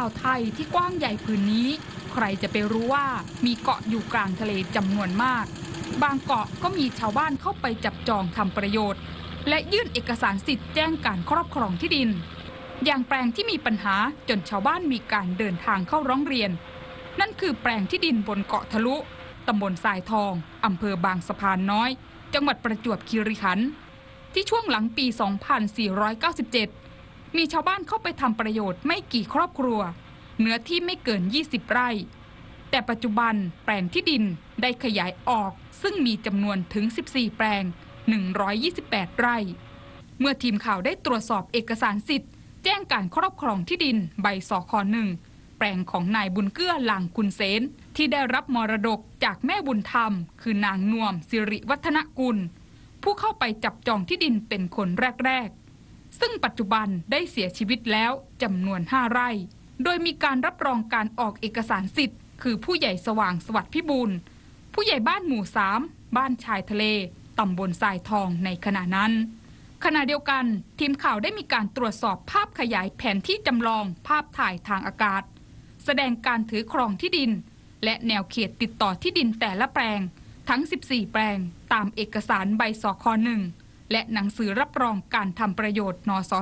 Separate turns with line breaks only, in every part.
อ่าวไทยที่กว้างใหญ่ผืนนี้ ใครจะไปรู้ว่ามีเกาะอยู่กลางทะเลจำนวนมาก บางเกาะก็มีชาวบ้านเข้าไปจับจองทำประโยชน์ และยื่นเอกสารสิทธิ์แจ้งการครอบครองที่ดิน อย่างแปลงที่มีปัญหาจนชาวบ้านมีการเดินทางเข้าร้องเรียน นั่นคือแปลงที่ดินบนเกาะทะลุตำบลทรายทองอำเภอบางสะพานน้อย จังหวัดประจวบคีรีขันธ์ที่ช่วงหลังปี 2497 มีชาวบ้านเข้าไปทำประโยชน์ไม่กี่ครอบครัว เนื้อที่ไม่เกิน 20 ไร่ แต่ปัจจุบันแปลงที่ดินได้ขยายออก ซึ่งมีจำนวนถึง 14 แปลง 128 ไร่ เมื่อทีมข่าวได้ตรวจสอบเอกสารสิทธิ์ แจ้งการครอบครองที่ดินใบสคหนึ่งแปลงของนายบุญเกื้อหลังคุณเสนที่ได้รับมรดกจากแม่บุญธรรม คือนางนวมสิริวัฒนกุล ผู้เข้าไปจับจองที่ดินเป็นคนแรก ๆ ซึ่งปัจจุบันได้เสียชีวิตแล้วจำนวน 5 ไร่ โดยมีการรับรองการออกเอกสารสิทธิ์ คือผู้ใหญ่สว่างสวัสดิ์พิบูลผู้ใหญ่บ้านหมู่3บ้านชายทะเลตำบลทรายทองในขณะนั้น ขณะเดียวกันทีมข่าวได้มีการตรวจสอบภาพขยายแผนที่จำลองภาพถ่ายทางอากาศ แสดงการถือครองที่ดิน และแนวเขตติดต่อที่ดินแต่ละแปลง ทั้ง 14 แปลง ตามเอกสารใบสคหนึ่ง และหนังสือรับรองการทำประโยชน์นส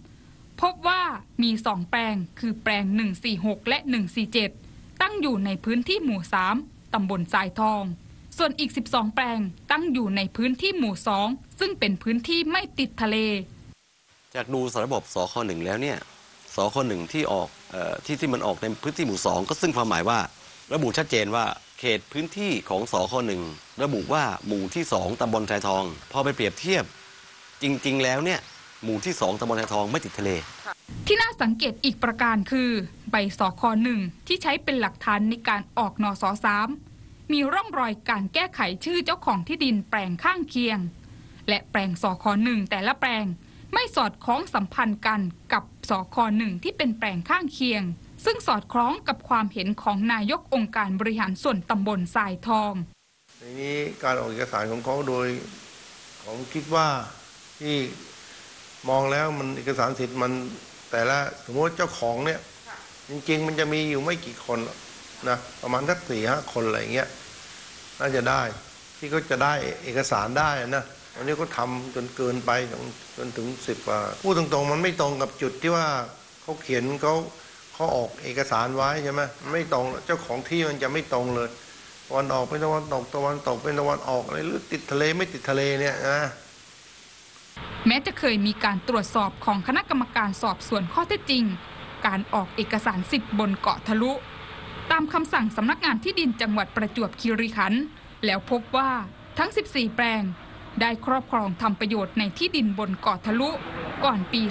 3พบว่ามี 2 แปลง คือแปลง 146 และ 147 ตั้งอยู่ในพื้นที่หมู่ 3 ตำบลทรายทอง ส่วนอีก 12 แปลงตั้งอยู่ในพื้นที่หมู่ 2 ซึ่งเป็นพื้นที่ไม่ติดทะเล
จากดูสาระบบสคหนึ่งแล้วเนี่ยสคหนึ่งที่ออกออที่ที่มันออกในพื้นที่หมู่สองก็ซึ่งความหมายว่า ระบุชัดเจนว่าเขตพื้นที่ของสคหนึ่งระบุว่าหมู่ที่สองตำบลทรายทอง พอไปเปรียบเทียบ จริง ๆ แล้วเนี่ยหมู่ที่สองตำบลทรายทองไม่ติดทะเล
ที่น่าสังเกตอีกประการคือ ใบสคหนึ่งที่ใช้เป็นหลักฐานในการออกนอสสามมีร่องรอยการแก้ไขชื่อเจ้าของที่ดินแปลงข้างเคียง และแปลงสคหนึ่งแต่ละแปลงไม่สอดคล้องสัมพันธ์กันกับสคหนึ่งที่เป็นแปลงข้างเคียง ซึ่งสอดคล้องกับความเห็นของนายกองค์การบริหารส่วนตำบลทรายทอง
ในนี้การออกเอกสารของเขาโดยผมคิดว่าที่มองแล้วมันเอกสารสิทธิ์มันแต่ละสมมติเจ้าของเนี่ย จริง ๆ มันจะมีอยู่ไม่กี่คนนะประมาณสักสี่ห้าคนอะไรอย่างเงี้ยน่าจะได้ที่เขาจะได้เอกสารได้นะวันนี้เขาทำจนเกินไปจนถึงสิบว่าพูดตรงๆ มันไม่ตรงกับจุดที่ว่าเขาเขียนเขา เขาออกเอกสารไว้ใช่ไหมไม่ตรงเจ้าของที่มันจะไม่ตรงเลยตะวันออกเป็นตะวันตกตะวันตกเป็นตะวันออกอะไรหรือติดทะเลไม่ติดทะเลเนี่ยนะ
แม้จะเคยมีการตรวจสอบของคณะกรรมการสอบสวนข้อเท็จจริง การออกเอกสารสิทธิ์บนเกาะทะลุ ตามคำสั่งสำนักงานที่ดินจังหวัดประจวบคีรีขันธ์แล้วพบว่าทั้ง 14 แปลง ได้ครอบครองทำประโยชน์ในที่ดินบนเกาะทะลุ ก่อนปี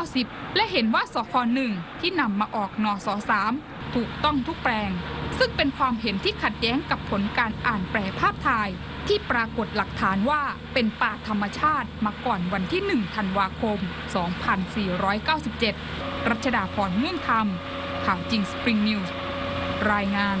2490 และเห็นว่าสคหนึ่งที่นำมาออกนส3ถูกต้องทุกแปลง ซึ่งเป็นความเห็นที่ขัดแย้งกับผลการอ่านแปลภาพถ่าย ที่ปรากฏหลักฐานว่าเป็นป่าธรรมชาติมาก่อนวันที่ 1 ธันวาคม 2497 รัชดาพรม่วงธรรมข่าวจริงสปริงนิวส์รายงาน